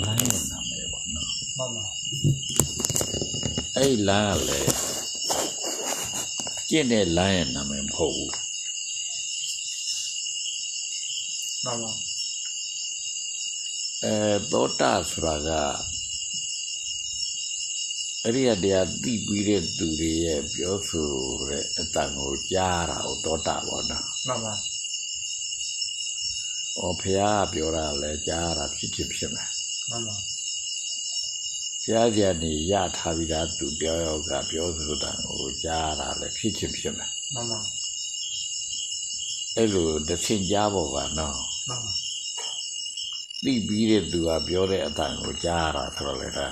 လမ်းရဲ့နာမည်ပေါ့နော်မှန်ပါအဲ့လမ်းကလည်းကျင့်တဲ့လမ်းရဲ့နာမည်မဟုတ်ဘူးမှန်ပါအဲသောတာဆိုတာကအဲ့ဒီအတရားသိပြီးတဲ့သူတွေရဲ့ပြောဆိုတဲ့အတန်ကိုကြားတာကိုသောတာပေါ့နော်မှန်ပါ။ဩဖះပြောတာလည်းကြားတာဖြစ်ဖြစ်ဖြစ်မယ် မှန်ပါ။ဖះကြနေရထားပြီးသားသူပြောရောကပြောဆိုတာကိုကြားတာလည်းဖြစ်ဖြစ်ဖြစ်မယ်မှန်ပါ။အဲ့လိုတစ်ဆင့်ကြားဖို့ပါနော်မှန်ပါ။သိပြီးတဲ့သူကပြောတဲ့အတန်ကိုကြားတာဆိုတော့လေဒါ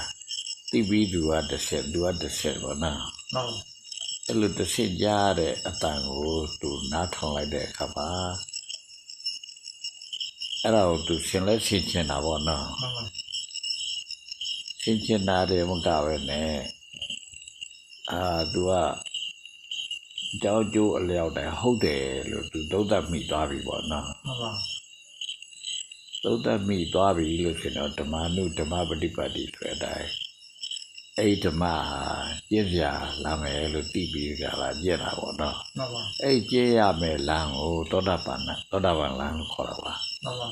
သိပြီးသူကတစ်ဆက်သူကတစ်ဆက်ပေါ့နော်။မှန်ပါအဲ့လိုတစ်ဆင့်ကြားတဲ့အတန်ကိုသူနားထောင်လိုက်တဲ့အခါမှာအဲ့ဒါကိုသူရှင်းလဲရှင်းချင်တာပေါ့နော်မှန်ပါ ရှင်းချင်တာတယ်မကပဲနဲ့အာသူကကြောက်ကြိုးအလျောက်တိုင်ဟုတ်တယ်လို့သူသုံးသပ်မိသွားပြီပေါ့နော်မှန်ပါသုံးသပ်မိသွားပြီလို့ဆိုတော့ဓမ္မနုဓမ္မပฏิပတ်တိဆိုတဲ့အတိုင်းအဲ့ဒီဓမ္မဟာကျင့်ကြလာမယ်လို့သိပြီးကြလားကျင့်တာပေါ့နော်မှန်ပါအဲ့ကျင့်ရမယ်လမ်းကိုသောတာပန်နာသောတာပန်လမ်းလို့ခေါ်တာပါမှန်ပါ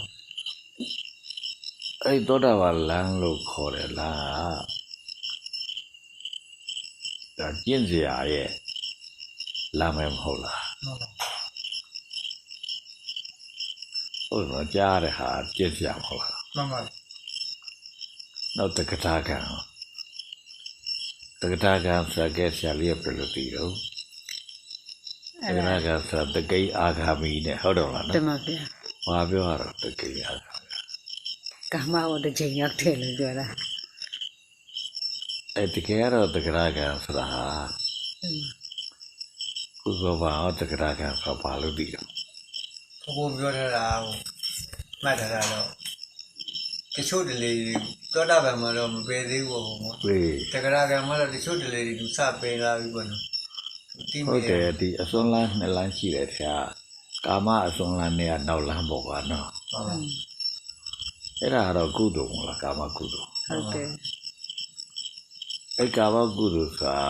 အဲ့သောတာပန်လမ်းလို့ခေါ်တယ်လားဒါကျင့်စရာရဲ့လမ်းပဲမဟုတ်လားမှန်ပါဟုတ်တော့ကြားတဲ့ဟာကျင့်စရာမဟုတ်လားမှန်ပါနောက်တက္ကတာကံတက္ကတာကံဆိုကဲဆရာလေးကပြလို့ပြီးတော့တက္ကတာကံဆိုတကိအာဂါမီနဲ့ဟုတ်တော့လားတနော်မဗျာဘာပြောရတော့တကိအာဂါမီ ကမ္မဝတ္တချိန်ရောက်တယ်လို့ပြောတာအဲ့တကယ်တော့တက္ကတာကံဆိုတာဟာอืมကုသောဘာဟောတက္ကတာကံဆိုဘာလို့ပြီးတော့ဘုကိုပြောထားတာကိုမှတ်ထားတာတော့တချို့တလေတွေသောတာပန်မှာတော့မပယ်သေးဘူးဘုံကဝေးတက္ကရာကံမှာတော့တချို့တလေတွေသူစပယ်လာပြီပေါ့နော်တိဟုမိတ်တယ်ဒီအစွန်းလန်းနှစ်လန်းရှိတယ်ဆရာကာမအစွန်းလန်းနဲ့ကနောက်လန်းပေါ့ကွာနော်မှန်ပါ အဲ့ဒါကတော့ကုသိုလ်မဟုတ်လားကာမကုသိုလ်ဟုတ်တယ်အဲ့ကာမကုသိုလ်ဆိုတာ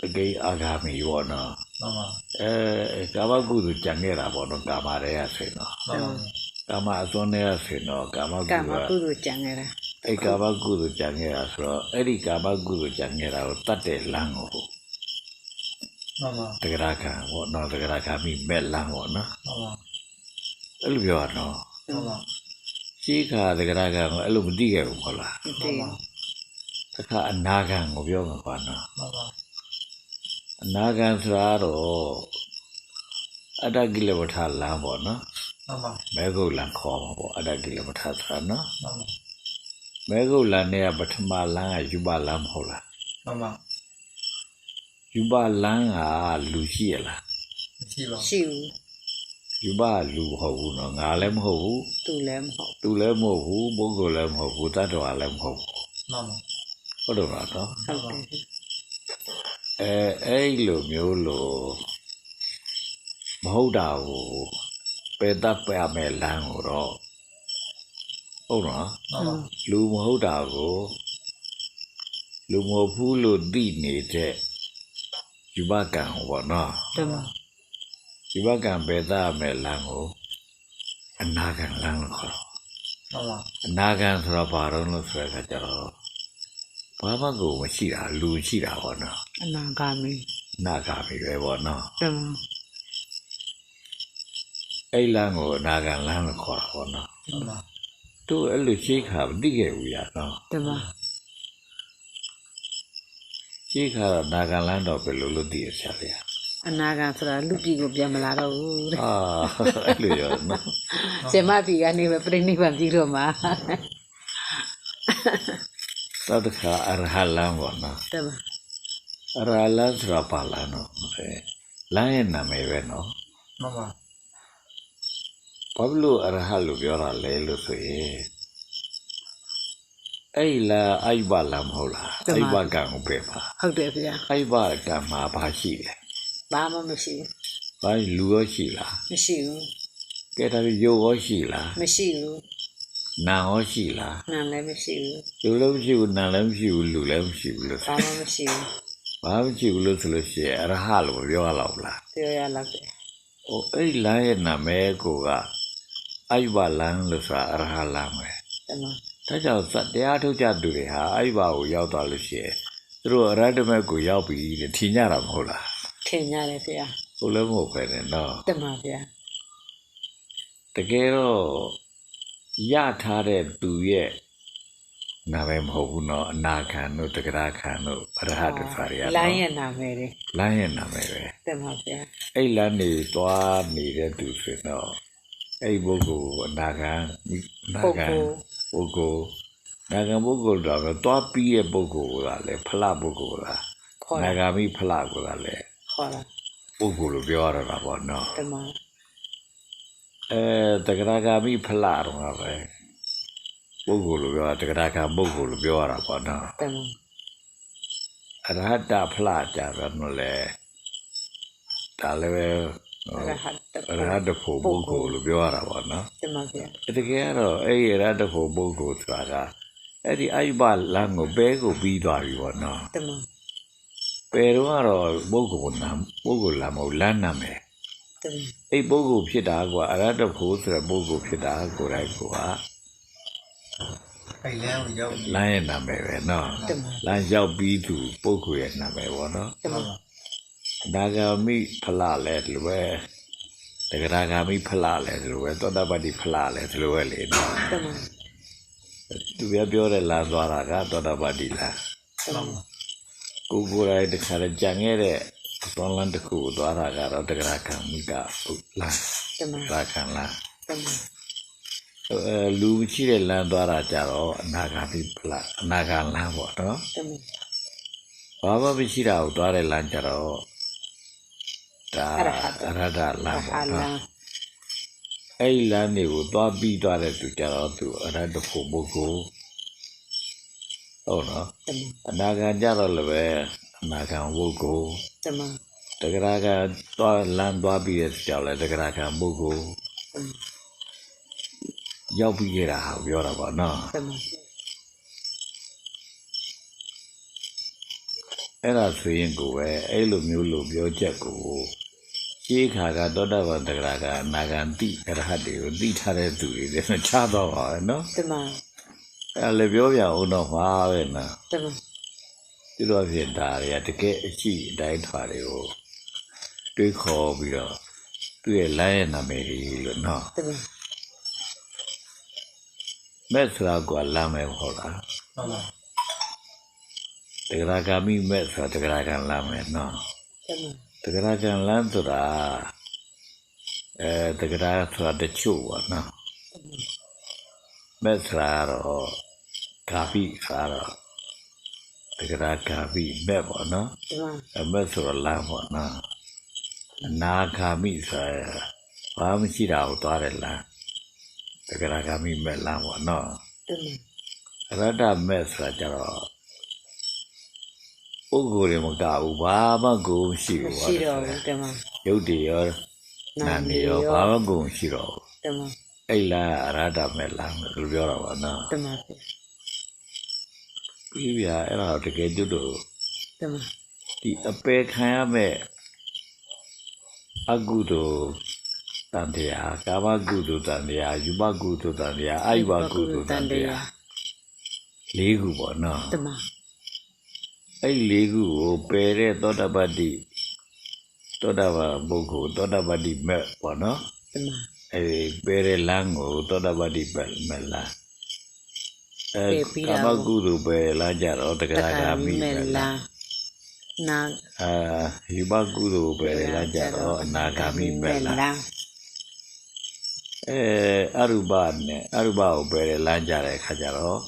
တကယ်အာဂါမီပေါ့နော်မှန်ပါအဲကာမကုသိုလ်ကြံခဲ့တာပေါ့နော်ကာမတွေကဆိုရင်တော့မှန်ပါကာမအစွန်းတွေကဆိုရင်တော့ကာမကုကမ္သိုလ်ကမကုသိုလ်ကြံနေတာအဲ့ကာမကုသိုလ်ကြံခဲ့တာဆိုတော့အဲ့ဒီကာမကုသိုလ်ကြံခဲ့တာကိုတတ်တဲ့လမ်းကိုမှန်ပါတဂရခံပေါ့နော်တဂရခံမိမဲ့လမ်းပေါ့နော်မှန်ပါ အဲ့လိုပြောရတော့မှန်ပါရှိခါတဂရခံကိုအဲ့လိုမသိခဲ့ဘူးဟုတ်လားဒီမှန်ပါတခါအနာခံကိုပြောမှာပါနော်မှန်ပါအနာခံဆိုတာတော့အတ္တကိလဝဋ္ဌလမ်းပေါ့နော်မှန်ပါမဲဂုတ်လမ်းခေါ်မှာပေါ့အတ္တကိလဝဋ္ဌဆိုတာနော်မှန်ပါမဲဂုတ်လမ်းနဲ့ကပထမလမ်းကယူပလမ်းမဟုတ်လားမှန်ပါယူပလမ်းကလူရှိရလားမရှိပါဘူးရှိဘူး ယူပကလူမဟုတ်ဘူးနော်ငါလည်းမဟုတ်ဘူးသူလည်းမဟုတ်သူလည်းမဟုတ်ဘူးပုဂ္ဂိုလ်လည်းမဟုတ်ဘူးတတ္တဝါလည်းမဟုတ်ဘူးမှန်ပါဟုတ်တယ်လားနော်ဟုတ်တယ်အဲအဲ့လိုမျိုးလို့မဟုတ်တာကိုပေတတ်ပြမယ်လမ်းကိုတော့ဟုတ်နော်မှန်ပါလူမဟုတ်တာကိုလူမဟုတ်ဘူးလို့သိနေတဲ့ယူဘကံပေါ့နော်တမ ယူဘကံပေတတ်မယ်လမ်းကိုအနာကံလမ်းလို့ခေါ်တော့မှန်ပါအနာကံဆိုတော့ဘာတော့လို့ဆိုရတဲ့အခါကျတော့ဘာမှကိုမရှိတာလူရှိတာပေါ့နော်အနာဂါမီနာကပြီပဲပေါ့နော်တမအဲ့လမ်းကိုအနာကံလမ်းလို့ခေါ်တာပေါ့နော်မှန်ပါသူအဲ့လိုရှိခါမသိခဲ့ဘူးရနော်တမရှိခါတော့နာကံလမ်းတော့ဘယ်လိုလုပ်သိရဆရာလေး အနာဂါဆိုတာလူပြည်ကိုပြန်မလာတော့ဘူးတဲ့အာအဲ့လိုရောနော်ဇမပြည်ကနေပဲပြိဋိဘံပြီးတော့မှာနောက်တစ်ခါအရဟလမ်းပေါ့နော်တမအရဟလမ်းဆိုတာပါလမ်းတော့အဲလမ်းရဲ့နာမည်ပဲနော်မှန်ပါဘာဖြစ်လို့အရဟလို့ပြောတာလဲလို့ဆိုရင်အဲ့လာအိုက်ပါလမ်းမဟုတ်လားအိုက်ပါကံကိုပဲပါဟုတ်တယ်ဗျာအိုက်ပါကံမှာဘာရှိလဲ ဘာမှမရှိဘာလူရောရှိလားဘူးမရှိဘူးကဲဒါပြီးရုပ်ရောရှိလားမရှိဘူးနာဟောရှိလားနာလည်းမရှိဘူးလူလည်းမရှိဘူးနာလည်းမရှိဘူးလူလည်းမရှိဘူးလို့ဘာမှမရှိဘူးဘာမှမရှိဘူးလို့ဆိုလို့ရှိရင်အရဟလို့ပြောရလောက်လားပြောရလောက်တယ်ဟိုအဲ့ဒီလမ်းရဲ့နာမည်ကိုကအာယုဘလမ်းလို့ဆိုတာအရဟလမ်းပဲတမန်ဒါကြောင့်စတရားထုတ်ကြသူတွေဟာအာယုဘကိုရောက်သွားလို့ရှိရင်သူတို့အရဟတမေကိုရောက်ပြီတဲ့ထင်ကြတာမဟုတ်လား ထင်ရတယ်ဖေဟိုလည်းမဟုတ်ပဲနဲ့နော်တမန်ဖေတကယ်တော့ရထားတဲ့သူရဲ့နာမည်မဟုတ်ဘူးနော်အနာခံတို့တက္ကရာခံတို့အရဟတဖာရီယာလိုင်းနော်ရဲ့နာမည်တွေလမ်းရဲ့နာမည်ပဲတမန်ဖေအဲ့လမ်းနေသွားနေတဲ့သူဆိုရင်တော့အဲ့ပုဂ္ဂိုလ်အနာခံအနာပုဂ္ခံဂိုလ်ပုဂ္ဂိုလ်နာခံပုဂ္ဂိုလ်တော့ပဲသွားပြီးတဲ့ပုဂ္ဂိုလ်ကလည်းဖလပုဂ္ဂိုလ်လားခေါ်နာတာဂာမိဖလကလည်း ခေါ်တာပုဂ္ဂိုလ်လို့ပြောရတာပေါ့နော်တမန်အဲတက္ကရာဂာမိဖလတော့ပဲပုဂ္ဂိုလ်လို့ပြောတာတက္ကရာဂာပုဂ္ဂိုလ်လို့ပြောရတာပေါ့နော်တမန်အရဟတဖလကြတော့လေဒါလည်းပဲရဟတ်တအရဟတဖို့ပုဂ္ဂိုလ်လို့ပြောရတာပေါ့နော်တမန်ဖေတကယ်ကတော့အဲ့ဒီရတ္တဖို့ပုဂ္ဂိုလ်ဆိုတာကအဲ့ဒီအိုက်ပါလမ်းကိုပဲကိုပြီးသွားပြီပေါ့နော်တမန် ပဲတော့ကတော့ပုဂ္ဂိုလ်နာပုဂ္ဂိုလ်လာမဟုတ်လမ်းနာမယ်တမန်အဲ့ပုဂ္ဂိုလ်ဖြစ်တာကအရတ္တဖို့ဆိုတဲ့ပုဂ္ဂိုလ်ဖြစ်တာကိုယ်တိုင်ကိုကအဲ့လမ်းကိုရောက်ပြီလမ်းရဲ့နာမည်ပဲနော်တမန်လမ်းရောက်ပြီးသူပုဂ္ဂိုလ်ရဲ့နာမည်ပေါ့နော်တမန်ဒါဂာမိဖလားလဲဒီလိုပဲတဂရဂာမိဖလားလဲဒီလိုပဲသောတာပတ္တိဖလားလဲဒီလိုပဲလေနော်တမန်သူပြပြောတဲ့လမ်းသွားတာကသောတာပတ္တိလားတမန် ကိုယ်ကိုယ်တိုင်တခါလေကြံခဲ့တဲ့သွန်လန်းတစ်ခုကိုသွားတာကတော့တက္ကရာခံမိကဟုတ်လားတမန်တက္ကရာခံလားတမန်အဲလူရှိတဲ့လမ်းသွားတာကြတော့အနာဂါမိဖလားအနာဂါလမ်းပေါ့နော်တမန်ဘာမှမရှိတာကိုသွားတဲ့လမ်းကြတော့ဒါအရဟတအရဟတလမ်းဟာပေါ့လာနော်အဲ့ဒီလမ်းတွေကိုသွားပြီးသွားတဲ့သူကြတော့သူအရဟတဖို့ပုဂ္ဂိုလ် ဟုတ်နော်တမန်အနာဂါကြတော့လည်းပဲအနာဂါပုဂ္ဂိုလ်တမန်တက္ကရာကသွားလမ်းသွားပြီးတဲ့ကြောက်လဲတက္ကရာကပုဂ္ဂိုလ်တမန်ရောက်ပြီးခဲ့တာဟာပြောတာပေါ့နော်တမန်အဲ့ဒါဆိုရင်ကိုပဲအဲ့လိုမျိုးလို့ပြောချက်ကိုရှေးခါကသောတာပန်တက္ကရာကအနာဂံတိအရဟတ်တွေကိုသိထားတဲ့သူတွေလည်းချတော့ပါပဲနော်တမန် အဲ့ဒါလည်းပြောပြအောင်တော့မှာပဲနော်တမန်သူတို့အဖြစ်ဒါတွေကတကယ်အရှိအတိုင်းထွာတွေကိုတွေးခေါ်ပြီးတော့သူ့ရဲ့လမ်းရဲ့နာမည်ကြီးလို့နော်တမန်မဲ့ဆိုတာကလမ်းပဲဟုတ်လားဟုတ်ပါတဂရဂာမိမဲ့ဆိုတာတဂရဂံလမ်းမယ်နော်တမန်တဂရဂံလမ်းဆိုတာအဲတဂရဆိုတာတချို့ပေါ့နော်မဲ့ဆိုတာတော့ ဂါပိဆိုတာတော့တဂရဂါပိမဲ့ပေါ့နော်တမန်အမဲ့ဆိုတော့လမ်းပေါ့နော်အနာဂါမိဆိုတာဘာမှရှိတာကိုသွားတယ်လမ်းတဂရဂါမိမဲ့လမ်းပေါ့နော်တမန်အရတ္တမဲ့ဆိုတာကြတော့ပုဂ္ဂိုလ်တွေမကဘူးဘာမှကိုယ်မရှိမဘူးရှိတော့ဘူးတမန်ရုပ်တည်ရောနာနေရောဘာမှကိုယ်မရှိတော့ဘူးတမန်အဲ့လားအရတ္တမဲ့လားလို့ပြောတာပါနော်တမ န်ပြီးပြအဲ့ဒါတော့တကယ်ကျွတ်တော့တမန်ဒီအပေခံရမဲ့အကုသိုလ်တန်တရားကာမကုသိုလ်တန်တရားယူမကုသိုလ်တန်တရားအိဘကုသိုလ်တန်တရားလေးခုပေါ့နော်တမန်အဲ့ဒီလေးခုကိုပယ်တဲ့သောတာပတ္တိသောတာပန်ပုဂ္ဂိုလ်သောတာပတ္တိမဲ့ပေါ့နော်တမန်အဲ့ဒီပယ်တဲ့လမ်းကိုသောတာပတ္တိမဲ့မဲ့ လမ်းအဲကာမကုသိုလ်ပယ်လမ်းကြတော့တက္ကတရာခါဂာမိမိမဲ့မဲ့လလာမ်းနာအာဟိဘကုသိုလ်ပယ်လမ်းကြတော့အနာဂာမိမဲ့လမ်းအဲအရုပနဲ့အရုပကိုပယ်တဲ့လမ်းကြတဲ့အခါကျတော့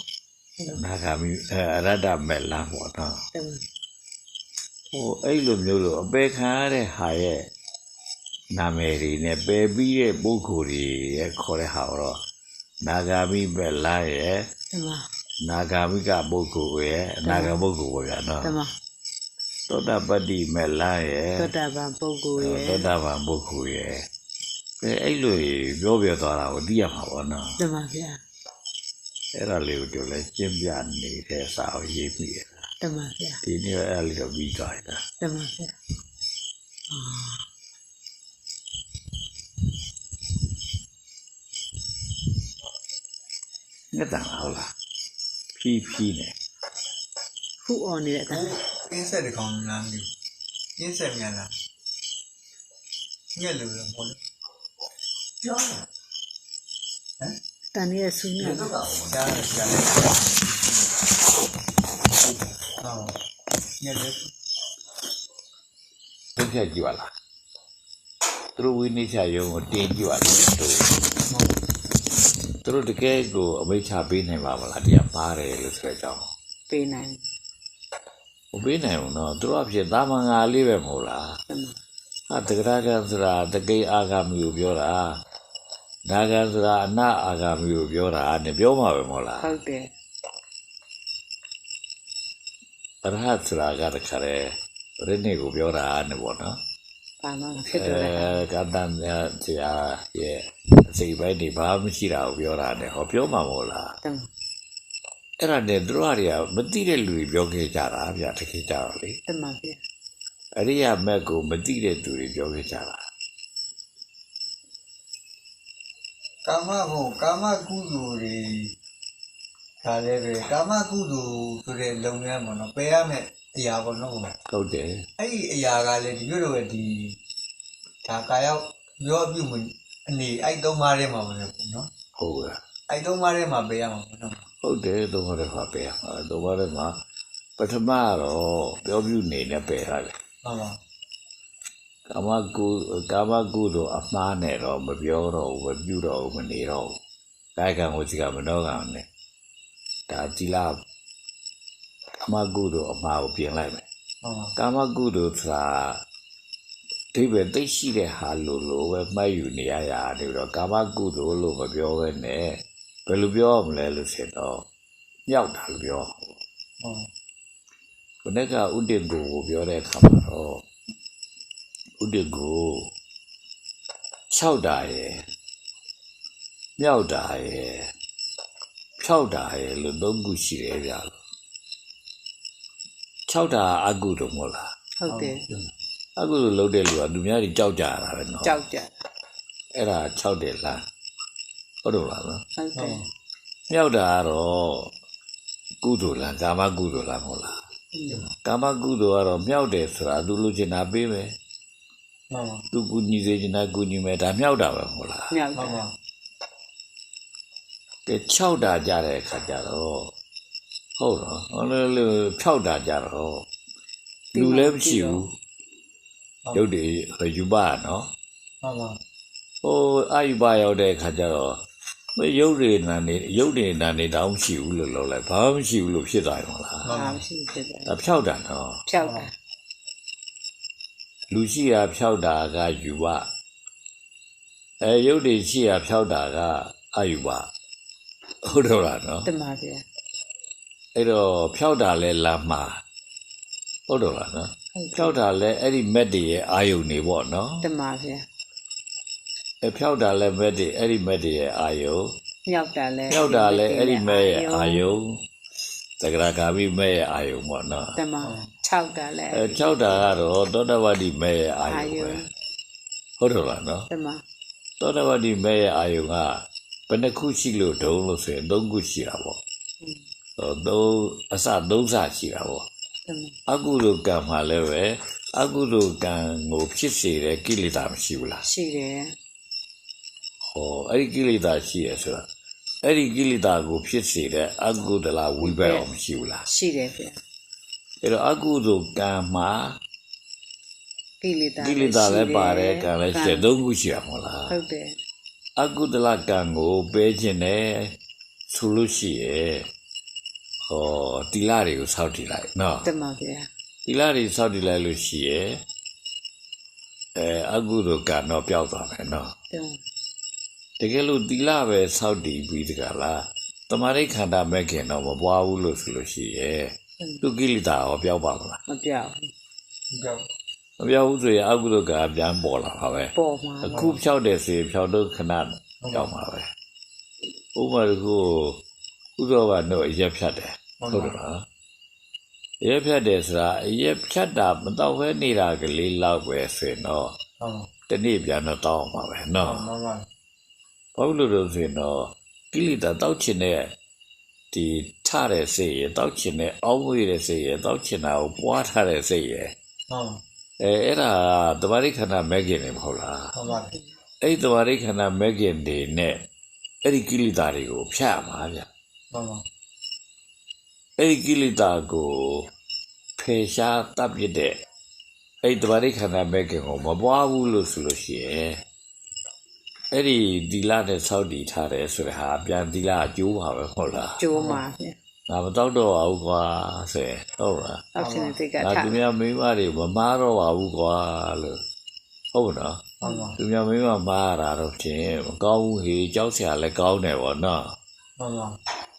အနာဂာမိအဲအရတ္တမဲ့လမ်းပေါ့နော်တမန်ဟိုအဲ့လိုမျိုးလို့အပေခံရတဲ့ဟာရဲ့နာမည်တွေနဲ့ပယ်ပြီးတဲ့ပုဂ္ဂိုလ်တွေရဲ့ခေါ်တဲ့ဟာတော့ နာဂာမိပဲလားရဲ့တမန်နာဂာမိကပုဂ္ဂိုလ်ရဲ့အနာဂါပုဂ္ဂိုလ်ပဲဗျာနော်တမန်သောတာပတ္တိမဲ့လားရဲ့သောတာပန်ပုဂ္ဂိုလ်ရဲ့သောတာပန်ပုဂ္ဂိုလ်ရဲ့အဲအဲ့လိုပြောပြသွားတာကိုသိရမှာပေါ့နော်တမန်ဗျာအဲ့ဒါလေးကိုတို့လည်းကျင့်ပြနေတဲ့စာကိုရေးပြီးရတမန်ဗျာဒီနေ့အဲ့ဒါလေးတော့ပြီးသွားတာတမန်ဗျာ ငတ်တန်လားဟုတ်လားဖြီးဖြီးနေဖူအော်နေတဲ့အတဟိုန်အင်းဆက်တကောင်လားမသိဘူးအင်းဆက်မြန်လားညက်လို့လို့မဟုတ်လို့ကြောက်ဟမ်တန်ရဲ့ဆူညံ့တော့ကောကြားတယ်ကြားတယ်ဟောညက်တယ်သိဖြတ်ကြည့်ပါလားသူတို့ဝိနည်းချရုံကိုတင်ကြည့်ပါလားတို့မဟုတ် သူတို့တကယ်ကိုအမိတ်ချပေးနိုင်ပါမလားတရားပါတယ်လို့ဆိုတဲ့အကြောင်းပေးနိုင်မပေးနိုင်ဘူးနော်သူတို့အဖြစ်သာမန်ငါလေးပဲမဟုတ်လားတမန်ဟာတက္ကရာကဆိုတာတကိအာဂမီကိုပြောတာဒါကဆိုတာအနအာဂမီကိုပြောတာနဲ့ပြောမှာပဲမဟုတ်လားဟုတ်တယ်အရဟတ်ဆိုတာကတခါလေရင်းနေကိုပြောတာနဲ့ပေါ့နော် ဘာမှမဖြစ်အဲတော့လဲကတ္တန်ဆရာရဲ့အစိပ်ပိုင်းဒီဘာမှမရှိတာကိုပြောတာနဲ့ဟောပြောမှာမဟုတ်လားတမန်အဲ့ဒါနဲ့သူတို့တွေကမသိတဲ့လူတွေပြောခဲ့ကြတာဗျတခေကြတော့လေတမန်ဗျာအရိယာမက်ကိုမသိတဲ့သူတွေပြောခဲ့ကြတာကာမဘုံကာမကုသိုလ်တွေဒါလည်းပဲကာမကုသိုလ်ဆိုတဲ့လုပ်ငန်းပေါ့နော်ပယ်ရမယ့် အရာပေါ့နော်ဟုတ်တယ်အဲ့ဒီအရာကလည်းဒီလိုလိုပဲဒီဒါကာရောက်ရောပြုမအနေအဲ့သုံးပါးထဲမှာပဲပေါ့နော်ဟုတ်ကဲ့အဲ့သုံးပါးထဲမှာပယ်ရမှာပေါ့နော်ဟုတ်တယ်သုံးပါးတဲ့ခါပဲဟာသုံးပါးတဲ့မှာပထမတော့ပြောပြနေနဲ့ပယ်ရတယ်ဟုတ်ပါကာမကုကာမကုသိုလ်အမှားနဲ့တော့မပြောတော့ဘူးမပြုတော့ဘူးမနေတော့ဘူးကာယကံဝစီကမနောကံနဲ့ဒါတိလာကာ မကုသိုလ်အမှားကိုပြင်လိုက်မယ်ဟုတ်ပါကာမကုသိုလ်ဆိုတာဒီပဲသိရှိတဲ့ဟာလို့လို့ပဲမှတ်ယူနေရရနေပြီးတော့ကာမကုသိုလ်လို့မပြောဘဲနဲ့ဘယ်လိုပြောရမလဲလို့ဆိုတော့မြောက်တာလို့ပြောဟုတ်ခုနကဥဒိကိုကိုပြောတဲ့အခါမှာတော့ဥဒိကို6တာရယ်မြောက်တာရယ်ဖြောက်တာရယ်လို့သုံးခုရှိတယ်ဗျာ 6တာအကုသိုလ်မဟုတ်လားဟုတ်တယ်အကုသိုလ်လုပ်တဲ့လူကသူများကြီးကြောက်ကြတာပဲနော်ကြောက်ကြအဲ့ဒါ6တယ်လားဟုတ်တော့လားနော်ဟုတ်တယ်မြောက်တာကတော့ကုသိုလ်လားကာမကုသိုလ်လားမဟုတ်လားကာမကုသိုလ်ကတော့မြောက်တယ်ဆိုတာသူလူချင်တာပေးမယ်ဟုတ်ပါသူကူညီစေချင်တာကူညီမယ်ဒါမြောက်တာပဲမဟုတ်လားမြောက်ဟုတယ်တ်ပါကဲ6တာကြတဲ့အခါကျတော့ ဟုတ်တော့ဟိုလိုလို6တာကြတော့လူလည်းမရှိဘူးရုပ်တွေယူပါနော်ဟုတ်ပါဟိုအာယူပါရောက်တဲ့အခါကျတော့မရုပ်တွေနာနေရုပ်တွေနာနေတောင်မရှိဘူးလို့လို့လဲဘာမှမရှိဘူးလို့ဖြစ်သွားတယ်မဟုတ်လားဘာမှရှိဖြစ်တယ်ဒါဖြောက်တာနော်ဖြောက်တာလူရှိရာဖြောက်တာကယူပါအဲရုပ်တွေရှိရာဖြောက်တာကအယူပါဟုတ်တော့လားနော်တမန်ဗျာ အဲ့တော့ဖြောက်တာလဲလာမှာဟုတ်တော့လားနော်ဟုတ်ဖြောက်တာလဲအဲ့ဒီမက်တွေရဲ့အာယုန်နေပေါ့နော်တမန်ဗျာအဲဖြောက်တာလဲမက်တွေအဲ့ဒီမက်တွေရဲ့အာယုန်မြောက်တာလဲဖြောက်တာလဲအဲ့ဒီမက်ရဲ့အာယုန်သက္ကရာဂါမိမက်ရဲ့အာယုန်ပေါ့နော်တမန်6တာလဲအဲဖြောက်တာကတော့သောတပတ္တိမက်ရဲ့အာအာယုန်ယုပဲဟုတ်တော့လားနော်တမန်သောတပတ္တိမဲရဲ့အာယုံကဘယ်နှခုရှိလို့ဒုံလို့ဆိုရင်သုံးခုရှိတာပေါ့ဟော သုံးအစသုံးစရှိတာပေါ့တမန်အကုသိုလ်ကံမှာလည်းပဲအကုသိုလ်ကံကိုဖြစ်စေတဲ့ကိလေသာမရှိဘူးလားရှိတယ်ဟောအဲ့ဒီကိလေသာရှိရဆိုတာအဲ့ဒီကိလေသာကိုဖြစ်စေတဲ့အကုသလဝိဘက်အောင်မရှိဘူးလားရှိတယ်ဗျာအဲ့တော့အကုသိုလ်ကံမှာကိလေသာကိလေသာလည်းပါတယ်ကံလည်းရှိတယ်သုံးခုရှိတာမဟုတ်လားဟုတ်တယ်အကုသလကံကိုပေးခြင်းနဲ့ဆိုလို့ရှိရဲ့ ဟောတီလာတွေကိုစောက်တီလိုက်နော်တမန်ဗျာတီလာတွေစောက်တီလိုက်လို့ရှိရဲ့အဲအကုသိုလ်ကံတော့ပျောက်သွားမယ်နော်တမန်တကယ်လို့တီလာပဲစောက်တီပြီးတကလားတမာရိခန္ဓာမဲ့ခင်တော့မပွားဘူးလို့ဆိုလို့ရှိရဲ့သူကိလေသာရောပျောက်ပါမလားမပြောက်ကြောက်မပျောက်ဘူးဆိုရင်အကုသိုလ်ကံပြန်ပေါ်လာပါပဲပေါ်မှာအခုဖြောက်တယ်ဆိုရင်ဖြောက်တော့ခဏဖြောက်မှာပဲဥပမာတခု ဥသောကတော့အရက်ဖြတ်တယ်ဟုတ်ဟုတ်ပါတယ်နော်အရက်ဖြတ်တယ်ဆိုတာအရက်ဖြတ်တာမတော့ဘဲနေတာကလေးလောက်ပဲဆိုရင်တော့ဟုတ်တနေ့ပြန်တော့တောင်းအောင်ပါပဲနော်မှန်ပါဘာလို့လဲဆိုရင်တော့ကိလေသာတောက်ချင်တဲ့ဒီထတဲ့စိတ်ရယ်တောက်ချင်တဲ့အောင်းမွေတဲ့စိတ်ရယ်တောက်ချင်တာကိုပွားထားတဲ့စိတ်ရယ်ဟုတ်အဲအဲ့ဒါတမာရိခန္ဓာမဲခင်နေမဟုတ်လားဟုတ်ပါအဲ့ဒီတမာရိခန္ဓာမဲခင်တွေနဲ့အဲ့ဒီကိလေသာတွေကိုဖျက်မှာဗျ မှန်ပါအဲ့ဒီကိလေသာကိုဖယ်ရှားတပ်ပြတဲ့အဲ့ဒီတမာရိခန္ဓာမဲခင်ကိုမပွားဘူးလို့ဆိုလို့ရှိရင်အဲ့ဒီဒီလနဲ့စောက်တည်ထားတယ်ဆိုတဲ့ဟာပြန်ဒီလအကျိုးပါပဲဟုတ်လားကျိုးမှာဗျာငါမတော့တော့ပါဘူးကွာဆိုရင်ဟုတ်လားအောက်ရှင်တဲ့စိတ်ကငါထသူများမိန်းမတွေမမားတော့ပါဘူးကွာလို့ဟုတ်နော်မှန်ပါသူများမိန်းမမားရတာတော့ဖြင့်မကောင်းဘူးဟေးကြောက်စရာလည်းကောင်းတယ်ဗောနော်မှန်ပါ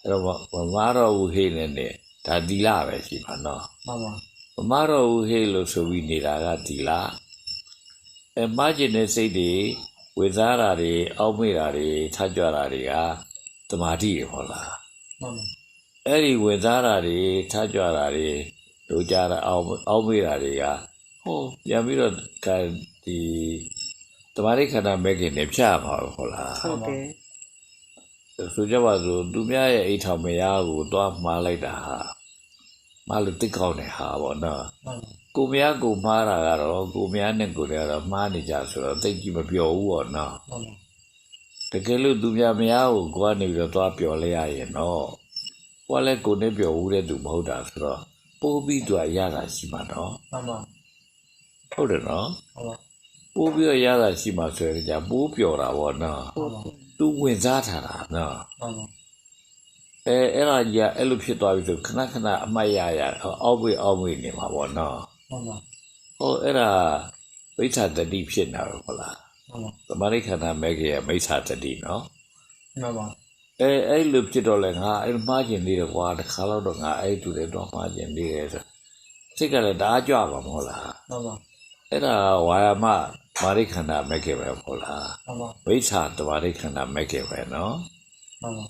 အဲ့တော့မမားတော့ဘူးဟေးနဲ့နဲ့ဒါဒီလာပဲရှိပါနော်မှန်ပါမမားတော့ဘူးဟေးလို့ဆိုပြီးနေတာကဒီလာအဲမားကျင်တဲ့စိတ်တွေဝေစားတာတွေအောက်မေ့တာတွေထားကြတာတွေကတမာတိရဟုတ်လားမှန်ပါအဲ့ဒီဝင်စားတာတွေထားကြတာတွေတို့ကြတာအောင်အောင်မေးတာတွေကဟိုပြန်ပြီးတော့ကဒီတမာရိခန္ဓာမဲခင်နဲ့ဖြတ်ပါဘူးဟုတ်လားဟုတ်တယ် ဆိုကြပါစို့သူများရဲ့အိတ်ထောင်မယားကိုတွားမှားလိုက်တာဟာမှားလို့တိတ်ကောင်းတယ်ဟာပေါ့နော်မှန်ပါကိုမယားကိုမှားတာကတော့ကိုမယားနဲ့ကိုယ်ကတော့မှားနေကြဆိုတော့တိတ်ကြီးမပြောဘူးပေါ့နော်မှန်ပါတကယ်လို့သူများမယားကိုကိုကနေပြီးတော့တွားပြောလဲရရင်တော့ကိုကလည်းကိုနဲ့ပြောဦးတဲ့သူမဟုတ်တာဆိုတော့ပိုးပြီးသူကရတာရှိမှာနော်မှန်ပါဟုတ်တယ်နော်ဟုတ်ပါပိုးပြီးတော့ရတာရှိမှာဆိုရင်じゃပိုးပြောတာပေါ့နော်ဟုတ်ပါ သူဝင်စားထားတာနော်မှန်ပါအဲအဲ့ဒါကြီးကအဲ့လိုဖြစ်သွားပြီဆိုခဏခဏအမှတ်ရရအောက်ဝေးအောက်ဝေးနေမှာပေါ့နော်မှန်ပါဟောအဲ့ဒါမိစ္ဆာတတိဖြစ်နေတာပဲဟုတ်လားမှန်ပါသမာဓိခန္ဓာမဲကြီးရဲ့မိစ္ဆာတတိနော်မှန်ပါအဲအဲ့လိုဖြစ်တော့လဲငါအဲ့မှားကျင်နေတယ်ကွာတခါတော့တော့ငါအဲ့တူတယ်တော့မှားကျင်နေတယ်ဆိုစိတ်ကလည်းဒါကြွပါမဟုတ်လားမှန်ပါအဲ့ဒါဝါယာမ မာရိခန္ဓာမဲကြီးပဲမဟုတ်လားမှန်ပါမိစ္ဆာသမာဓိခန္ဓာမဲကြီးပဲနော်မှန်ပါ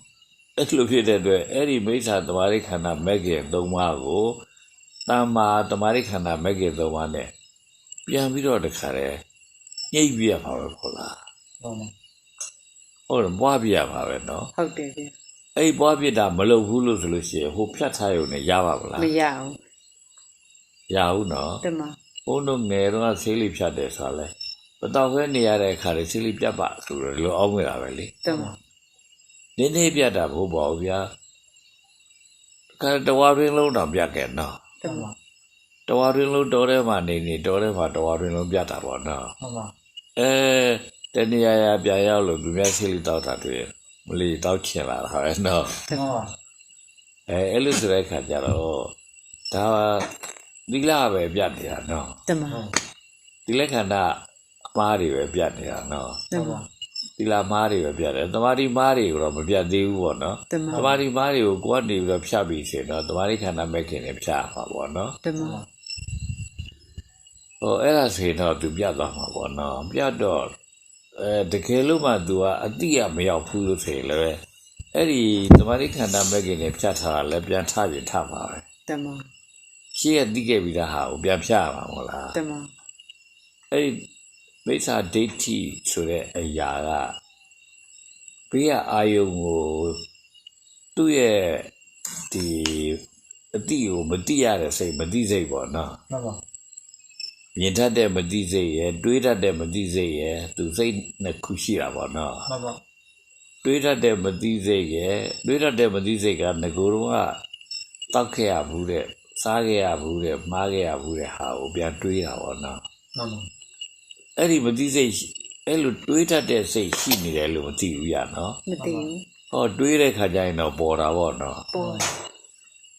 အဲ့လိုဖြစ်တဲ့အတွက်အဲ့ဒီမိစ္ဆာသမာဓိခန္ဓာမဲကြီးသုံးပါးကိုတမ္မာသမာဓိခန္ဓာမဲကြီးသုံးပါးနဲ့ပြန်ပြီးတော့တခါတည်းညှိပ်ပြရပါပဲဟုတ်လားမှန်ပါဟုတ်တယ်ပွားပြရပါပဲနော်ဟုတ်တယ်ဗျာအဲ့ဒီပွားပြတာမလုပ်ဘူးလို့ဆိုလို့ရှိရင်ဟိုဖြတ်ထားရုံနဲ့ရပါမလားမရအောင်ရဘူးနော်တမဘုန်းတို့ငယ်တော့ဆေးလိဖြတ်တယ်ဆိုတာလဲ မတော့ခဲနေရတဲ့အခါလေဆေးလိပြတ်ပါဆိုတော့ဒီလိုအောင်းနေတာပဲလေတမနင်းနေပြတ်တာဘို့ပေါ့ဗျာခါတဝါရင်းလုံးတော့ပြတ်ခဲ့နော်တမတဝါရင်းလုံးတော်ထဲမှာနေနေတော်ထဲမှာတဝါရင်းလုံးပြတ်တာပေါ့နော်မှန်ပါအဲတဏှာရပြန်ရောက်လို့သူများဆေးလိတောက်တာတွေ့ရင်မလီတောက်ချင်လာတာပဲနော်မှန်ပါအဲအဲ့လိုဆိုတဲ့အခါကျတော့ဒါသီလပဲပြတ်နေတာနော်တမသီလခန္ဓာအ မားတွေပဲပြတ်နေတာနော်တမသီလမားတွေပဲပြတ်တယ်သမာဓိမားတွေကိုတော့မပြတ်သေးဘူးပေါ့နော်တမသမာဓိမားတွေကိုကိုယ်ကနေပြီးတော့ဖြတ်ပြီးဆိုရင်တော့သမာဓိခန္ဓာမဲ့ခင်နဲ့ဖြတ်မှာပေါ့နော်တမဟိုအဲ့ဒါဆိုရင်တော့သူပြတ်သွားမှာပေါ့နော်ပြတ်တော့အဲတကယ်လို့မှ तू ကအတိအမရောက်ဘူးလို့ဆိုရင်လည်းအဲ့ဒီသမာဓိခန္ဓာမဲ့ခင်နဲ့ဖြတ်ထားတာလည်းပြန်ထပြင်ထမှာပဲတမရှေ့ကတိခဲ့ပြီးသားဟာကိုပြန်ဖြတ်ရမှာမဟုတ်လားတမအဲ့ဒီ မိစ္ဆာဒိဋ္ဌိဆိုတဲ့အရာကဘေးကအာယုံကိုသူ့ရဲ့ဒီအတိကိုမတိရတဲ့စိတ်မတိစိတ်ပေါ့နော်မှန်ပါမြင်တတ်တဲ့မတိစိတ်ရယ်တွေးတတ်တဲ့မတိစိတ်ရယ်သူစိတ်နှစ်ခုရှိတာပေါ့နော်မှန်ပါတွေးတတ်တဲ့မတိစိတ်ရယ်တွေးတတ်တဲ့မတိစိတ်ကငကိုယ်တော့ကတောက်ခဲ့ရဘူးတဲ့စားခဲ့ရဘူးတဲ့မှားခဲ့ရဘူးတဲ့ဟာကိုပြန်တွေးတာပေါ့နော်မှန်ပါ အဲ့ဒီမသိစိတ်ရှိအဲ့လိုတွေးတတ်တဲ့စိတ်ရှိနေတယ်လို့မသိဘူးရနော်မသိဘူးဟောတွေးတဲ့ခါကျရင်တော့ပေါ်တာပေါ့နော်ပေါ်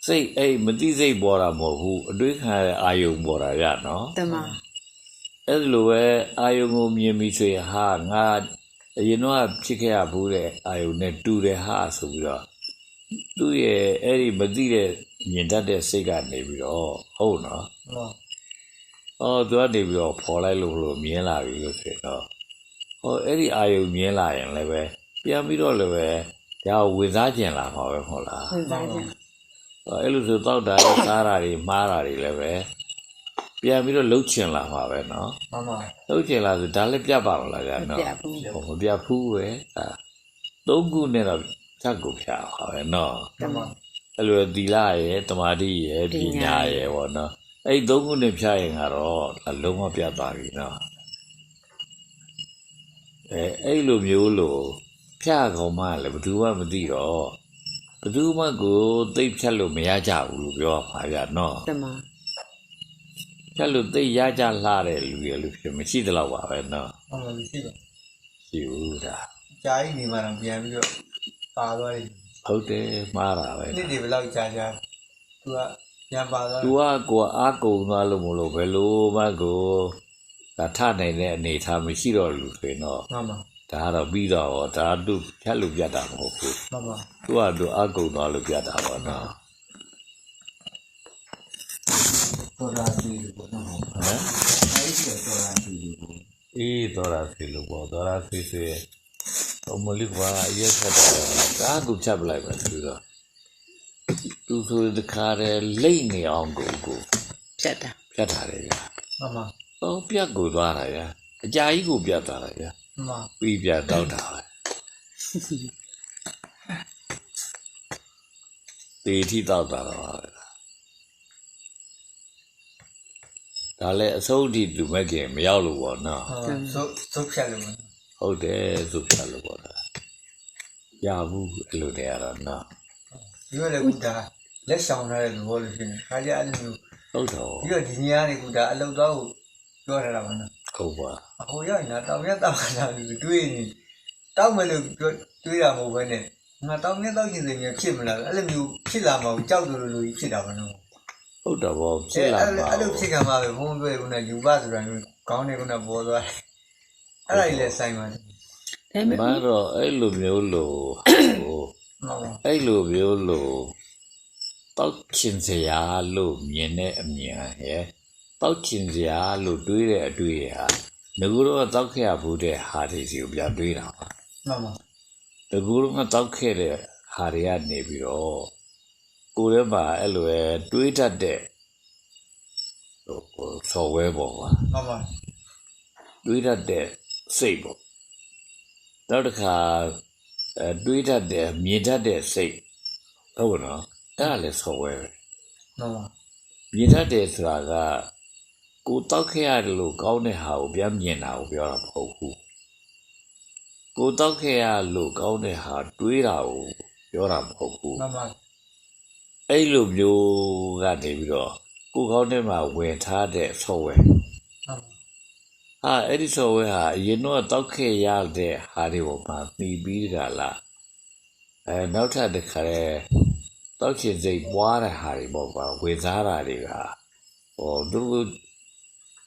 စိတ်အဲ့မသိစိတ်ပေါ်တာမဟုတ်ဘူးအတွေးခံရတဲ့အာယုံပေါ်တာရနော်တမအဲ့လိုပဲအာယုံကိုမြင်ပြီးဆိုရင်ဟာငါအရင်တော့ဖြစ်ခဲ့ရဘူးတဲ့အာယုံနဲ့တူတယ်ဟာဆိုပြီးတော့သူ့ရဲ့အဲ့ဒီမသိတဲ့မြင်တတ်တဲ့စိတ်ကနေပြီးတော့ဟုတ်နော်မှန်ပါ အော်သူကနေပြီးတော့ဖော်လိုက်လို့လို့မြင်လာပြီလို့ဆိုတော့ဟောအဲ့ဒီအာယုံမြင်လာရင်လည်းပဲပြန်ပြီးတော့လည်းပဲဒါကိုဝေစားကျင်လာမှာပဲမဟုတ်လားဝင်စားကြအဲ့လိုဆိုတောက်တာတွေစားတာတွေမှားတာတွေလည်းပဲပြန်ပြီးတော့လှုပ်ချင်လာမှာပဲနော်မှန်ပါလှုပ်ချင်လာဆိုဒါလည်းပြတ်ပါမလားဗျာမနော်ပြဘူးဟိုမပြတ်ဘူးပဲဒါသုံးခုနဲ့တော့ချက်ကိုဖြတ်ပါပဲနော်မှန်ပါအဲ့လိုသီလရယ်တမာတိရယ်ပညာရယ်ပေါ့နော် အဲ့ဒီသုံးခုနဲ့ဖြတ်ရင်ကတော့ဒါလုံးဝပြတ်သွားပြီနော်အဲအဲ့လိုမျိုးလို့ဖြတ်ကောင်မှလည်းဘယ်သူမှမသိတော့ဘယ်သူမှကိုသိပ်ဖြတ်လို့မရကြဘူးလို့ပြောပါဗျာနော်တမဖြတ်လို့သိပ်ရကြလှတဲ့လူရလို့ဖြစ်မရှိသလောက်ပါပဲနော်မှန်ပါရှိပါရှိဘူးဒါကြာကြီးနေမှတော့ပြန်ပြီးတော့ပါသွားတယ်ဟုတ်တယ်မှားတာပဲနှစ်တွေဘယ်လောက်ကြာကြာသူက ပြန်ပါသွားသူကကိုယ်အားကုန်သွားလို့မလို့ဘယ်လိုမှကိုဒါထနိုင်တဲ့အနေအထားမရှိတော့လူဆိုရင်တော့မှန်ပါဒါကတော့ပြီးတော့ဒါသူဖြတ်လို့ပြတ်တာမဟုတ်ဘူးမှန်ပါသူကသူအားကုန်သွားလို့ပြတ်တာပေါ့နော်တော်တာစီလို့ပေါ့နော်ဟမ်အဲ့ဒီတော့တော်တာစီလို့ပေါ့အေးတော်တာစီလို့ပေါ့တော်တာစီစီအမလေးကွာရက်ဆက်တယ်ဒါကူချက်ပလိုက်ပဲသူတော့ သူဆိုတခါတည်းလိမ့်နေအောင်ကိုကိုဖြတ်တာပြတ်ထားတယ်ဗျာမှန်ပါ။အော်ပြတ်ကိုသွားတာဗျာ။အကြာကြီးကိုပြတ်သွားတာဗျာမှန်ပါ။ပြီးပြတ်တော့တာပဲ။တေထီတော့တာတော့ပါပဲ။ဒါလည်းအစိုးအထိလူမဲ့ခင်မရောက်လို့ပေါ့နော်ဟုတ်သုတ်သုတ်ဖြတ်လို့ပေါ့။ဟုတ်တယ်ဆိုပြတ်လို့ပေါ့လား။ရဘူးအဲ့လိုတည်းရတော့နော် ဒီလိုလေကူတာလက်ဆောင်ထားတဲ့သဘောလို့ဖြစ်နေခါကြအဲ့လိုမျိုး။ဟုတ်တော့ပြီးတော့ဒီညနေကူတာအလုတ်တော့ပြောထားတာပါနော်ဟုတ်ပါအခုရောက်နေတာတောင်ရက်တောင်လာပြီးတွေးနေတောက်မယ်လို့ပြောတွေးတာမဟုတ်ဘဲနဲ့ငါတောင်ရက်တောက်ခြင်းတွေမျိုးဖြစ်မလားအဲ့လိုမျိုးဖြစ်လာမှကြောက်တယ်လို့လို့ဖြစ်တာပါနော်။ဟုတ်တော့ဘောဖြစ်လာအဲ့ပါအဲ့လိုဖြစ်ကမှာပဲဘုံတွေ့ကုနဲ့ယူပဆိုတာမျိုးကောင်းတယ်ကုနဲ့ပေါ်သွားတယ်အဲ့ဒါကြီးလည်းဆိုင်ပါတယ်ဒါပေမဲ့မတော့အဲ့လိုမျိုးလို့ဟိုဟုတ်ပါ အဲ့လိုမျိုးလို့တောက်ချင်စရာလို့မြင်တဲ့အမြင်ရဲ့တောက်ချင်စရာလို့တွေးတဲ့အတွေ့အဟာငကူတော့တောက်ခဲ့ရဘူးတဲ့ဟာတွေစီကိုပြန်တွေးတာပါမှန်ပါငကူတော့ကတောက်ခဲ့တဲ့ဟာတွေကနေပြီးတော့ကိုယ်ထဲမှာအဲ့လိုပဲတွေးတတ်တဲ့ဟိုဟိုဆော်ဝဲပေါ့ကွာမှန်ပါတွေးတတ်တဲ့စိတ်ပေါ့နောက်တစ်ခါ အဲတွေးတတ်တဲ့မြင်တတ်တဲ့စိတ်ဟုတ်နော်အဲ့ဒါလည်းဆော်ဝဲပဲမှန်ပါမြင်တတ်တယ်ဆိုတာကကိုတောက်ခဲ့ရတယ်လို့ကောင်းတဲ့ဟာကိုပြန်မြင်တာကိုပြောတာမဟုတ်ဘူးကိုတောက်ခဲ့ရလို့ကောင်းတဲ့ဟာတွေးတာကိုပြောတာမဟုတ်ဘူးမှန်ပါအဲ့လိုမျိုးကနေပြီးတော့ကိုကောင်းတဲ့မှာဝင်ထားတဲ့ software မှန်ပါဟာအဲ့ဒီ software ဟာအရင်တော့တောက်ခဲ့ရတဲ့ဟာတွေကိုမှမှီပြီးကြလားအဲနောက်ထပ်တစ်ခါလဲတောက်ချင်စိတ်ပွားတဲ့ဟာတွေပေါ့ကွာဝင်စားတာတွေကဟောသူတို့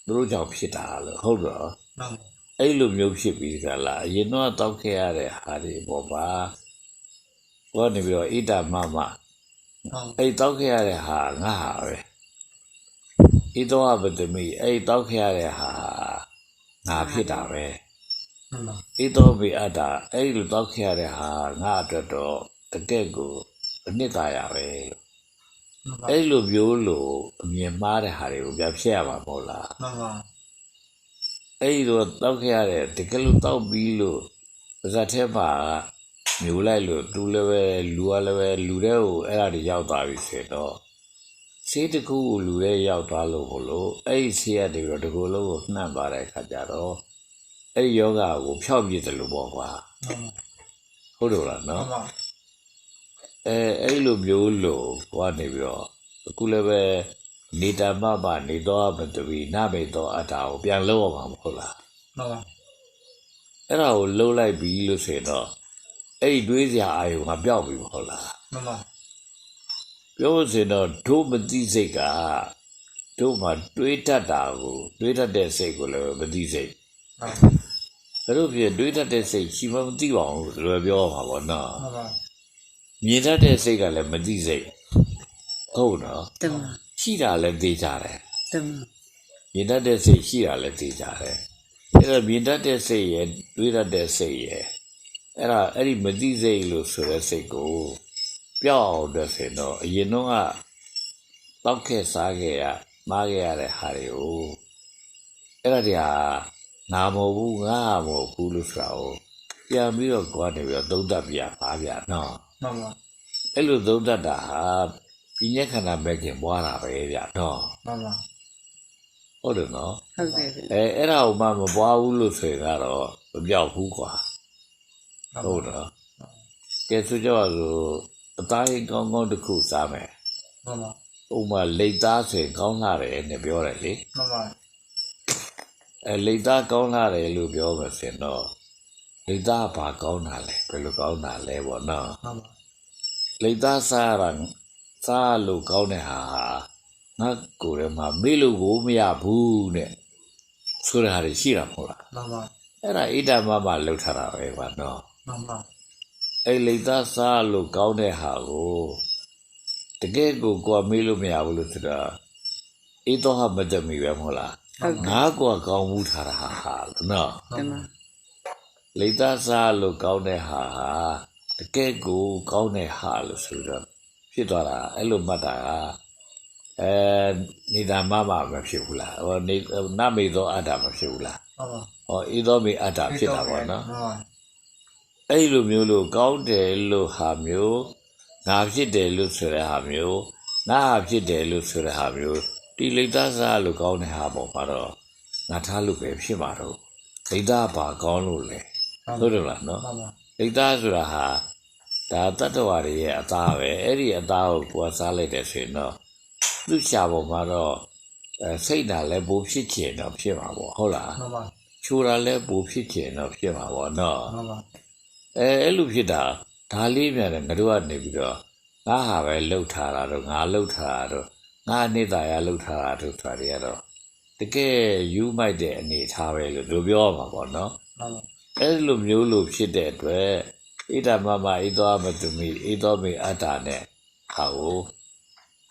သူတို့ကြောင့်ဖြစ်တာလို့ဟုတ်တော့မှန်ပါအဲ့လိုမျိုးဖြစ်ပြီးကြလားအရင်တော့တောက်ခဲ့ရတဲ့ဟာတွေပေါ့ပါဘောနေပြီးတော့ဣဒ္ဓမမမှန်အဲ့တောက်ခဲ့ရတဲ့ဟာငါဟာပဲဣသောအပတမိအဲ့တောက်ခဲ့ရတဲ့ဟာ ငါဖြစ်တာပဲမှန်ပါဣသောပိအတ္တအဲ့လိုတောက်ခဲ့ရတဲ့ဟာငါအတွက်တော့တကယ့်ကိုအနှစ်သာရပဲလို့မှန်ပါအဲ့လိုမျိုးလို့အမြင်မှားတဲ့ဟာတွေကိုပြန်ဖြစ်ရမှာမဟုတ်လားမှန်ပါအဲ့ဒီတော့တောက်ခဲ့ရတဲ့တကယ်လို့တောက်ပြီးလို့ပါဇက်ထဲမှာမျိုးလိုက်လို့သူလည်းပဲလူကလည်းပဲလူတဲ့ကိုအဲ့ဒါတွေရောက်သွားပြီဆိုတော့ ဆေးတစ်ခုကိုလူတဲ့ရောက်သွားလို့ဟိုလို့အဲ့ဒီဆေးရတွေတော့ဒီကိုယ်လုံးကိုနှံ့သွားတဲ့အခါကျတော့အဲ့ဒီယောဂကိုဖျောက်ပြစ်တယ်လို့ပေါ့ကွာမှန်ပါဟုတ်တယ်လားမှနော်န်ပါအဲအဲ့လိုမျိုးလို့ဟိုကနေပြီးတော့အခုလည်းပဲနေတာမပနေတော့မတူပြီးနမေတော့အတ္တကိုပြန်လောက်အောင်မဟုတ်လားမှန်ပါအဲ့ဒါကိုလှုပ်လိုက်ပြီလို့ဆိုရင်တော့အဲ့ဒီတွေးစရာအာယုံကပျောက်ပြီမဟုတ်လားမှန်ပါ ပြောလို့ဆိုရင်တော့ဒုမတိစိတ်ကတို့မှတွေးတတ်တာကိုတွေးတတ်တဲ့စိတ်ကိုလည်းမတိစိတ်မှန်ဘယ်လိုဖြစ်တွေးတတ်တဲ့စိတ်ရှိမှမသိပါဘူးလို့ပြောရမှာပေါ့နော်ပါမြင်တတ်တဲ့စိတ်ကလည်းမတိစိတ်ဟုတ်နော်တမရှိတာလည်းသိကြတယ်တမမြင်တတ်တဲ့စိတ်ရှိတာလည်းသိကြတယ်အဲ့တော့မြင်တတ်တဲ့စိတ်ရဲ့တွေးတတ်တဲ့စိတ်ရဲ့အဲ့ဒါအဲ့ဒီမတိစိတ်လို့ဆိုတဲ့စိတ်ကို ပျောက်အောင်အတွက်ဆိုရင်တော့အရင်တော့ကတောက်ခဲ့စားခဲ့ရမားခဲ့ရတဲ့ဟာတွေကိုအဲ့ဒါတွေဟာငါမဟုတ်ဘူးငါမဟုတ်ဘူးလို့ဆိုတာကိုပြန်ပြီးတော့ကိုယ်ကနေပြီးတော့သုံးသပ်ပြပါဗျာနော်မှန်ပါအဲ့လိုသုံးသပ်တာဟာပြင်းညက်ခန္ဓာမဲ့ခင်ပွားတာပဲဗျာနော်မှန်ပါဟုတ်တယ်နော်ဟုတ်တယ်ဗျအဲအဲ့ဒါကိုမှမပွားဘူးလို့ဆိုရင်ကတော့မပြောက်ဘူးကွာဟုတ်တော့ကဲဆိုကြပါစို့ အသားရင်ကောင်းကောင်းတစ်ခုစားမယ်မှန်ပါဥပမာလိတ်သားဆိုရင်ကောင်းလာတယ်နဲ့ပြောတယ်လေမှန်ပါအဲလိတ်သားကောင်းလာတယ်လို့ပြောမှဆိုရင်တော့လိတ်သားဘာကောင်းတာလဲဘယ်လိုကောင်းတာလဲပေါ့နော်မှန်ပါလိတ်သားစားရတာစားလို့ကောင်းတဲ့ဟာဟာငါကိုယ်ထဲမှာမေ့လို့ကိုမရဘူးတဲ့ဆိုတဲ့ဟာတွေရှိတာမဟုတ်လားမှန်ပါအဲ့ဒါဣဒ္ဓမမလှုပ်ထားတာပဲကွာနော်မှန်ပါ အဲ့လိတ်သားစားလို့ကောင်းတဲ့ဟာကိုတကယ်ကိုကိုယ်ကမေးလို့မရဘူးလို့ဆိုတာအေးတော့ဟာမတမီပဲမဟုတ်လားဟုတ်တယ်ငါကိုယ်ကကောင်းမှုထားတာဟာဟာနော်တမလိတ်သားစားလို့ကောင်းတဲ့ဟာဟာတကယ်ကိုကောင်းတဲ့ဟာလို့ဆိုတော့ဖြစ်သွားတာအဲ့လိုမှတ်တာကအဲနေတာမမမဖြစ်ဘူးလားဟောနေနမေသောအတ္တမဖြစ်ဘူးလားမှန်ပါဟောအေးသောမေအတ္တဖြစ်တာပေါ့နော်မှန်ပါ အဲ့လိုမျိုးလို့ကောင်းတယ်လို့ဟာမျိုးငါဖြစ်တယ်လို့ဆိုတဲ့ဟာမျိုးငါဟာဖြစ်တယ်လို့ဆိုတဲ့ဟာမျိုးဒီလိတ္တစားလို့ကောင်းတဲ့ဟာပေါ့မှာတော့ငါထားလို့ပဲဖြစ်မှာတော့လိတ္တဘာကောင်းလို့လဲဟုတ်တယ်လားနော်မှန်ပါလိတ္တဆိုတာဟာဒါတတ္တဝါတွေရဲ့အသားပဲအဲ့ဒီအသားကိုကိုယ်ကစားလိုက်တယ်ဆိုရင်တော့သူ့ရှာပေါ်မှာတော့အဲစိတ်ဓာတ်လည်းဘိုးဖြစ်ချင်တော့ဖြစ်မှာပေါ့ဟုတ်လားမှန်ပါချိုးတာလည်းဘိုးဖြစ်ချင်တော့ဖြစ်မှာပေါ့နော်မှန်ပါ အဲအဲ့လိုဖြစ်တာဒါလေးမြန်တယ်ငါတို့ကနေပြီးတော့ငါဟာပဲလှုပ်ထားတာတော့ငါလှုပ်ထားတာတော့ငါအနှစ်သာရလှုပ်ထားတာတို့ဆိုတာတွေကတော့တကယ်ယူမိုက်တဲ့အနေထားပဲလို့တို့ပြောမှာပေါ့နော်မှန်ပါအဲ့လိုမျိုးလို့ဖြစ်တဲ့အတွက်ဣဒ္ဓမမဣသောမတုမိဣသောမေအတ္တနဲ့ဟာကို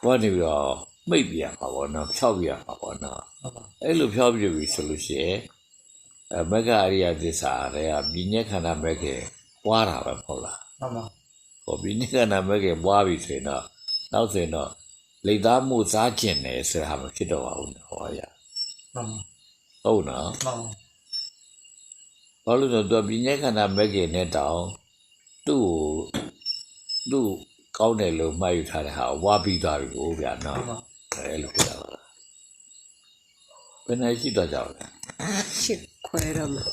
ဘောနေပြီးတော့မိတ်ပြရမှာပေါ့နော်ဖြောက်ပြရမှာပေါ့နော်မှန်ပါအဲ့လိုဖြောက်ပြပြီဆိုလို့ရှိရင်အမဂ္ဂအရိယသစ္စာတွေကပြဉ္ညခန္ဓာမဂ္ဂ ပွားတာပဲမဟုတ်လားမှန်ပါဟောပြဉ္ညခန္ဓာမဂ္ဂပွားပြီဆိုရင်တော့နောက်ဆိုရင်တော့လိတ်သားမှုစားကျင်တယ်ဆိုတာမဖြစ်တော့ပါဘူးဟောရမှန်ပါဟုတ်နော်မှန်ပါဘာလို့လဲဆိုတော့ပြဉ္ညခန္ဓာမဂ္ဂနဲ့တောင်သူ့ကိုသူ့ကောင်းတယ်လို့မှတ်ယူထားတဲ့ဟာဝါပြီးသွားပြီကိုဗျာနော်မှန်ပါအဲ့လိုဖြစ်တာပါလားဘယ်နဲ့ရှိတော့ကြလဲရှစ်ခွဲတော့မှာ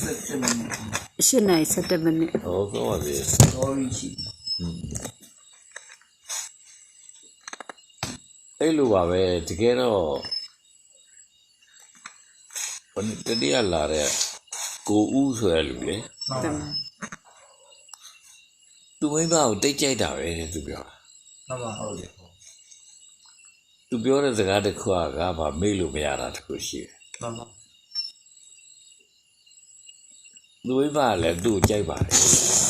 စက်တင်ဘာ ရှစ်နိုင်7မိနစ်ဟောဆိုပါစေတော်ရီရှိအဲ့လိုပါပဲတကယ်တော့ဘယ်တတိယလာတဲ့ကိုဦးဆိုတဲ့လူလေမှန်တပါမသူမိဘကိုတိတ်ကြိုက်တာပဲတဲ့သူပြောတာမှန်ပါဟုတ်တယ်သူပြောတဲ့စကားတစ်ခုကကဘာမေ့လို့မရတာတစ်ခုရှိတယ်မှန်ပါ သူမိဘကလည်းသူ့ကိုကြိုက်ပါတယ်